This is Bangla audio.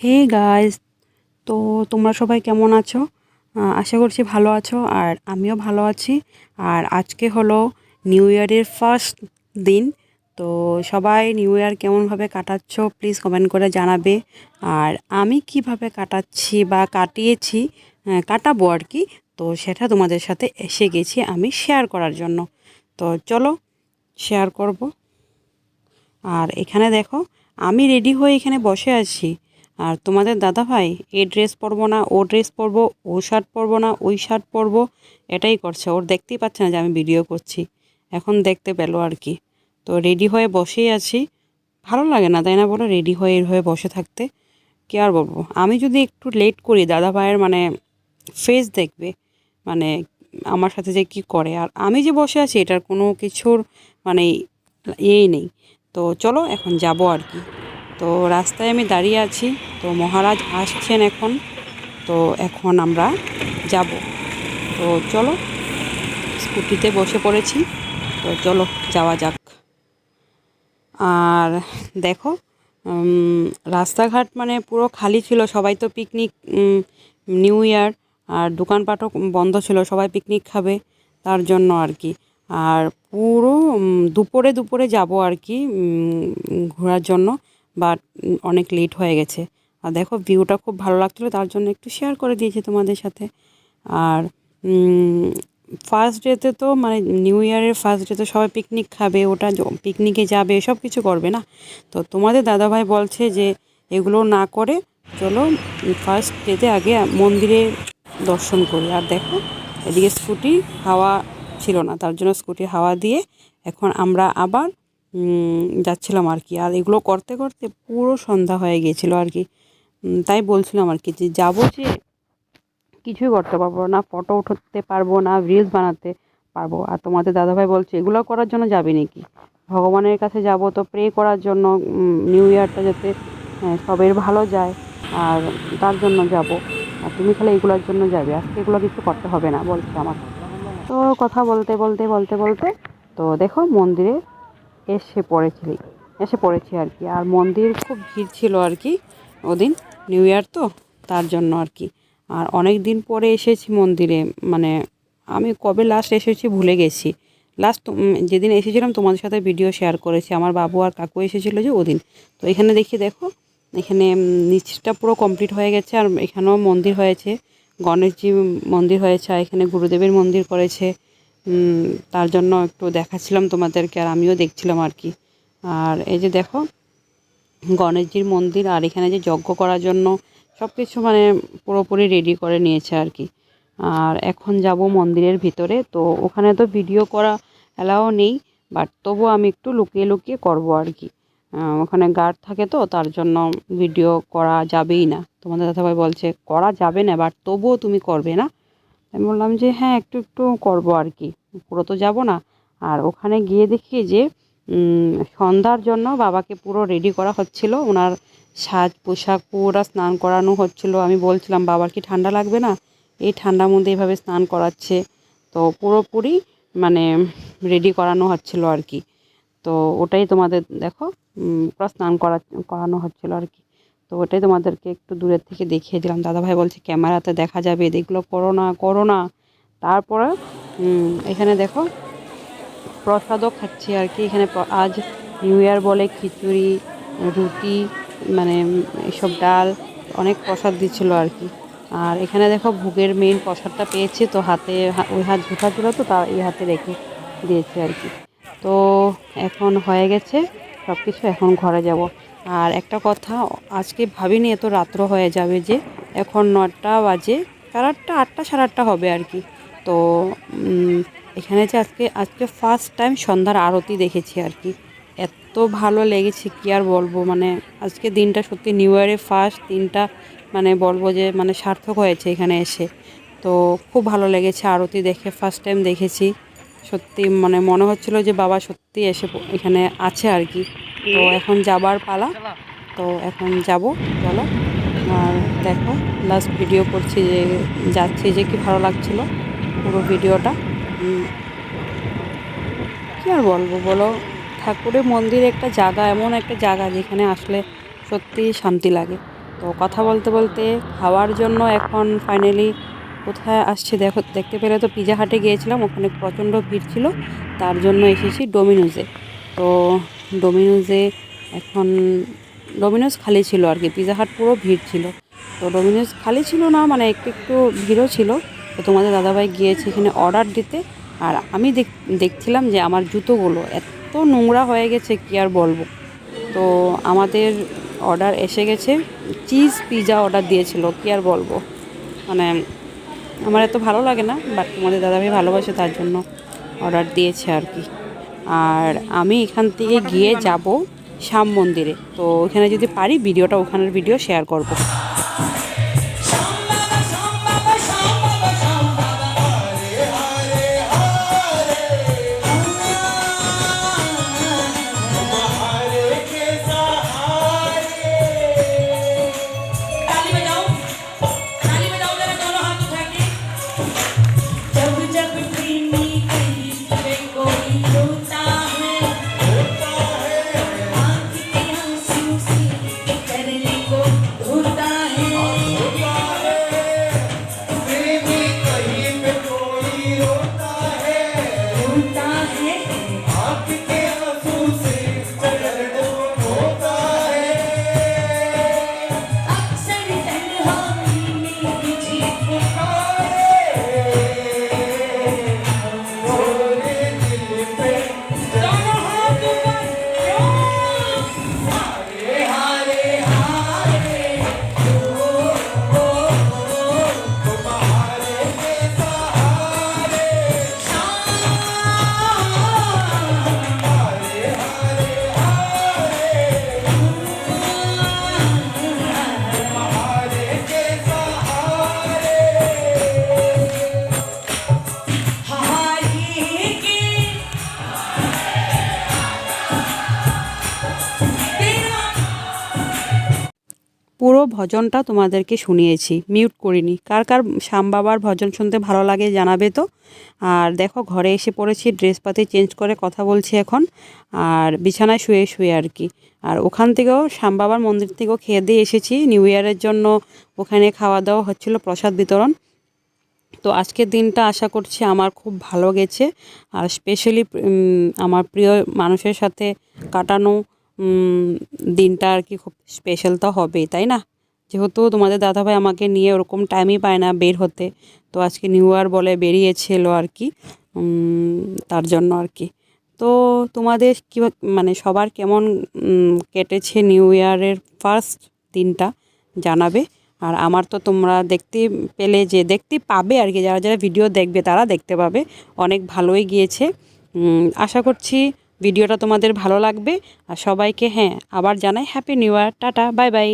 হে গাইস তো তোমরা সবাই কেমন আছো? আশা করছি ভালো আছো আর আমিও ভালো আছি। আর আজকে হলো নিউ ইয়ারের ফার্স্ট দিন। তো সবাই নিউ ইয়ার কেমনভাবে কাটাচ্ছ প্লিজ কমেন্ট করে জানাবে। আর আমি কীভাবে কাটাচ্ছি বা কাটিয়েছি কাটাবো আর কি, তো সেটা তোমাদের সাথে এসে গেছি আমি শেয়ার করার জন্য। তো চলো শেয়ার করব। আর এখানে দেখো, আমি রেডি হয়ে এখানে বসে আছি। আর তোমাদের দাদা ভাই এ ড্রেস পরবো না, ও ড্রেস পরবো, ও শার্ট পরবো না, ওই শার্ট পরবো, এটাই করছে। ওর দেখতেই পাচ্ছে না যে আমি ভিডিও করছি। এখন দেখতে পেল আর কি। তো রেডি হয়ে বসেই আছি। ভালো লাগে না, তাই না বলো? রেডি হয়ে হয়ে বসে থাকতে। কি আর বলব? আমি যদি একটু লেট করি দাদা ভাইয়ের মানে ফেস দেখবে মানে আমার সাথে যে কি করে। আর আমি যে বসে আছি, এটার কোনো কিছুর মানে ইয়েই নেই। তো চলো, এখন যাব আর কি। তো রাস্তায় আমি দাঁড়িয়ে আছি। তো মহারাজ আসছেন এখন। তো এখন আমরা যাব। তো চলো, স্কুটিতে বসে পড়েছি। তো চলো, যাওয়া যাক। আর দেখো রাস্তাঘাট মানে পুরো খালি ছিল। সবাই তো পিকনিক নিউ ইয়ার আর দোকানপাটও বন্ধ ছিল। সবাই পিকনিক খাবে, তার জন্য আর কি। আর পুরো দুপুরে দুপুরে যাব আর কি ঘোরার জন্য। বাট অনেক লেট হয়ে গেছে। আর দেখো ভিউটা খুব ভালো লাগছিল, তার জন্য একটু শেয়ার করে দিয়েছি তোমাদের সাথে। আর ফার্স্ট ডেতে তো মানে নিউ ইয়ারের ফার্স্ট ডেতে সবাই পিকনিক খাবে, ওটা পিকনিকে যাবে, সব কিছু করবে না? তো তোমাদের দাদাভাই বলছে যে, এগুলো না করে চলো ফার্স্ট ডেতে আগে মন্দিরে দর্শন করি। আর দেখো, এদিকে স্কুটি হাওয়া ছিল না, তার জন্য স্কুটির হাওয়া দিয়ে এখন আমরা আবার যাচ্ছিলাম আর কি। আর এগুলো করতে করতে পুরো সন্ধ্যা হয়ে গিয়েছিল আর কি। তাই বলছিলাম আর কি যে যাব যে কিছুই করতে পারব না ফটো উঠাতে পারব না রিলস বানাতে পারব। আর তোমাদের দাদাভাই বলছে এগুলো করার জন্য যাবে নাকি? ভগবানের কাছে যাব তো প্রে করার জন্য নিউ ইয়ারটা যাতে আহ, সবের ভালো যায়। আর তার জন্য যাব। আর তুমি খালি এগুলোর জন্য যাবে। আজকে এগুলো কিছু করতে হবে না বলছে আমার। তো কথা বলতে বলতে বলতে বলতে তো দেখো মন্দিরে এসে পড়েছিলি, এসে পড়েছি আর কি। আর মন্দির খুব ভিড় ছিল আর কি ওদিন নিউ ইয়ার তো, তার জন্য আর কি। আর অনেক দিন পরে এসেছি মন্দিরে মানে আমি কবে লাস্ট এসেছি ভুলে গেছি। লাস্ট যেদিন এসেছিলাম তোমাদের সাথে ভিডিও শেয়ার করেছি, আমার বাবু আর কাকু এসেছিল যে ওদিন। তো এখানে দেখি দেখো, এখানে নিচটা পুরো কমপ্লিট হয়ে গেছে আর এখানেও মন্দির হয়েছে। গণেশজি মন্দির হয়েছে, আর এখানে গুরুদেবের মন্দির করেছে। তার জন্য একটু দেখাচ্ছিলাম তোমাদেরকে আর আমিও দেখছিলাম আর কি। আর এই যে দেখো, গণেশজির মন্দির আর এখানে যে যজ্ঞ করার জন্য সব কিছু মানে পুরোপুরি রেডি করে নিয়েছে আর কি। আর এখন যাব মন্দিরের ভিতরে, তো ওখানে তো ভিডিও করা অ্যালাও নেই বাট তবুও আমি একটু লুকিয়ে লুকিয়ে করব আর কি। ওখানে গার্ড থাকে তো, তার জন্য ভিডিও করা যাবেই না। তোমাদের দাদাভাই বলছে, করা যাবে না বাট তবুও তুমি করবে না। আমি বললাম যে হ্যাঁ একটু একটু করব আর কি। পুরো তো যাব না। আর ওখানে গিয়ে দেখি যে সন্ধ্যার জন্য বাবাকে পুরো রেডি করা হচ্ছিল। ওনার সাজ পোশাক পুরো স্নান করানো হচ্ছিল। আমি বলছিলাম, বাবার কি ঠান্ডা লাগবে না? এই ঠান্ডার মধ্যে এভাবে স্নান করাচ্ছে। তো পুরোপুরি মানে রেডি করানো হচ্ছিল আর কি। তো ওটাই তোমাদের দেখো পুরো স্নান করা, করানো হচ্ছিল আর কি। তো ওটাই তোমাদেরকে একটু দূরের থেকে দেখিয়ে দিলাম। দাদাভাই বলছে, ক্যামেরাতে দেখা যাবে এগুলো করো না করো না। তারপরে এখানে দেখো, প্রসাদও খাচ্ছি আর কি। এখানে আজ নিউ ইয়ার বলে খিচুড়ি, রুটি মানে এসব ডাল, অনেক প্রসাদ দিচ্ছিল আর কি। আর এখানে দেখো, ভোগের মেইন প্রসাদটা পেয়েছি, তো হাতে ওই হাত ঝুঁকা ছিল তো, তা এই হাতে রেখে দিয়েছি আর কি। তো এখন হয়ে গেছে সব কিছু এখন ঘরে যাব। আর একটা কথা, আজকে ভাবিনি এত রাত্র হয়ে যাবে যে এখন নটা বাজে, সাড়ে আটটা আটটা, সাড়ে আটটা হবে আর কি। তো এখানে যে আজকে আজকে ফার্স্ট টাইম সন্ধ্যার আরতি দেখেছি আর কি। এত ভালো লেগেছে, কি আর বলব? মানে আজকে দিনটা সত্যি নিউ ইয়ারের ফার্স্ট দিনটা মানে বলব যে মানে সার্থক হয়েছে এখানে এসে। তো, খুব ভালো লেগেছে আরতি দেখে ফার্স্ট টাইম দেখেছি। সত্যি মানে মনে হচ্ছিল যে বাবা সত্যি এসে এখানে আছে আর কি। তো এখন যাবার পালা। তো এখন যাব চলো। আর দেখো লাস্ট ভিডিও করছি যে যাচ্ছি যে কি ভালো লাগছিল পুরো ভিডিওটা কি আর বলব বলো? ঠাকুরের মন্দির একটা জায়গা এমন একটা জায়গা যেখানে আসলে সত্যি শান্তি লাগে। তো কথা বলতে বলতে খাওয়ার জন্য এখন ফাইনালি কোথায় আসছে দেখো, দেখতে পেলে তো পিজা হাটে গিয়েছিলাম, ওখানে প্রচণ্ড ভিড় ছিল, তার জন্য এসেছি ডোমিনোজে তো ডোমিনোজে এখন ডোমিনোজ খালি ছিল আর কি পিজা হাট পুরো ভিড় ছিল। তো ডোমিনোজ খালি ছিল না মানে একটু একটু ভিড়ও ছিল। তো তোমাদের দাদাভাই গিয়েছে এখানে অর্ডার দিতে, আর আমি দেখ, দেখছিলাম যে আমার জুতোগুলো এত নোংরা হয়ে গেছে, কি আর বলব। তো আমাদের অর্ডার এসে গেছে চিজ পিজা অর্ডার দিয়েছিল, কি আর বলব। মানে আমার এত ভালো লাগে না বাট তোমাদের দাদাভাই ভালোবাসে তার জন্য অর্ডার দিয়েছে আর কি। আর আমি এখান থেকে গিয়ে যাব শ্যাম মন্দিরে। তো ওখানে যদি পারি, ভিডিওটা ওখানের ভিডিও শেয়ার করব। পুরো ভজনটা তোমাদেরকে শুনিয়েছি। মিউট করিনি। কার কার শ্যাম বাবার ভজন শুনতে ভালো লাগে জানাবে তো। আর দেখো, ঘরে এসে পড়েছি ড্রেসপাতি চেঞ্জ করে কথা বলছি এখন। আর বিছানায় শুয়ে শুয়ে আর কি। আর ওখান থেকেও শ্যাম বাবার মন্দির থেকেও খেয়ে দিয়ে এসেছি। নিউ ইয়ারের জন্য ওখানে খাওয়া দাওয়া হচ্ছিল, প্রসাদ বিতরণ। তো আজকের দিনটা আশা করছি আমার খুব ভালো গেছে। আর স্পেশালি আমার প্রিয় মানুষের সাথে কাটানো দিনটা আর কি খুব স্পেশাল তো হবেই, তাই না? যেহেতু তোমাদের দাদাভাই আমাকে নিয়ে ওরকম টাইমই পায় না বের হতে। তো আজকে নিউ ইয়ার বলে বেরিয়েছিল আর কি তার জন্য আর কি। তো তোমাদের কী মানে সবার কেমন কেটেছে নিউ ইয়ারের ফার্স্ট দিনটা জানাবে? আর আমার তো তোমরা দেখতে পেলে যে, দেখতে পাবে আর কি, যারা যারা ভিডিও দেখবে তারা দেখতে পাবে। অনেক ভালোই গিয়েছে। আশা করছি ভিডিওটা তোমাদের ভালো লাগবে। আর সবাইকে হ্যাঁ আবার জানাই happy new year tata bye bye